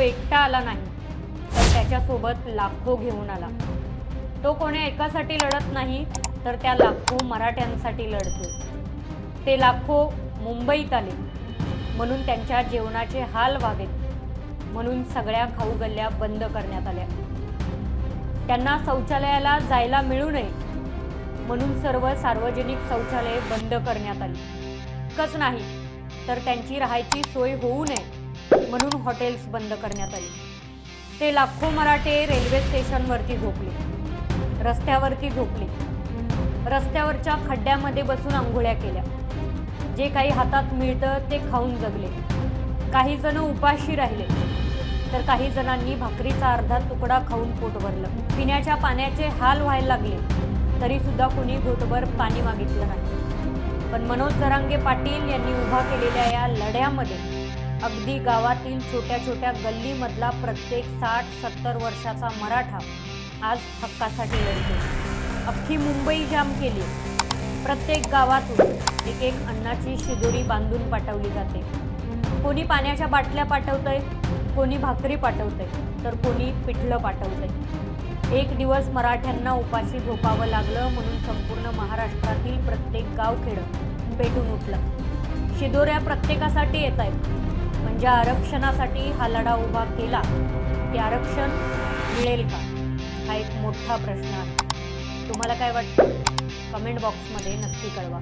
एकटा आला नाही तर त्याच्यासोबत लाखो घेऊन आला. तो कोणी एकासाठी लढत नाही तर त्या लाखो मराठ्यांसाठी लढतो. ते लाखो मुंबईत आले म्हणून त्यांच्या जेवणाचे हाल व्हावेत म्हणून सगळ्या खाऊ गल्ल्या बंद करण्यात आल्या. त्यांना शौचालयाला जायला मिळू नये म्हणून सर्व सार्वजनिक शौचालये बंद करण्यात आली. इतकंच नाही तर त्यांची राहायची सोय होऊ नये म्हणून हॉटेल्स बंद करण्यात आली. ते लाखो मराठे रेल्वे स्टेशनवरती झोपले. रस्त्यावरती झोपले. रस्त्यावरच्या खड्ड्यामध्ये बसून आंघोळ्या केल्या. जे काही हातात मिळतं ते खाऊन जगले. काही जण उपाशी राहिले. तर काही जणांनी भाकरीचा अर्धा तुकडा खाऊन पोट भरलं. पिण्याच्या पाण्याचे हाल व्हायला लागले. तरी सुद्धा कुणी घोटभर पाणी मागितलं नाही. पण मनोज जरांगे पाटील यांनी उभा केलेल्या या लढ्यामध्ये अगदी गावातील छोट्या छोट्या गल्लीमधला प्रत्येक साठ सत्तर वर्षाचा मराठा आज हक्कासाठी लढतो. अख्खी मुंबई जाम केली. प्रत्येक गावातून एक एक अन्नाची शिदोरी बांधून पाठवली जाते. कोणी पाण्याच्या बाटल्या पाठवतंय कोणी भाकरी पाठवतंय तर कोणी पिठलं पाठवतंय. एक दिवस मराठ्यांना उपाशी झोपावं लागलं म्हणून संपूर्ण महाराष्ट्रातील प्रत्येक गावखेडं पेटून उठलं. शिदोऱ्या प्रत्येकासाठी येत आहेत म्हणजे आरक्षणासाठी हा लढा उभा केला. ते आरक्षण मिळेल का? हा एक मोठा प्रश्न आहे. तुम्हाला काय वाटतं? कमेंट बॉक्समध्ये नक्की कळवा.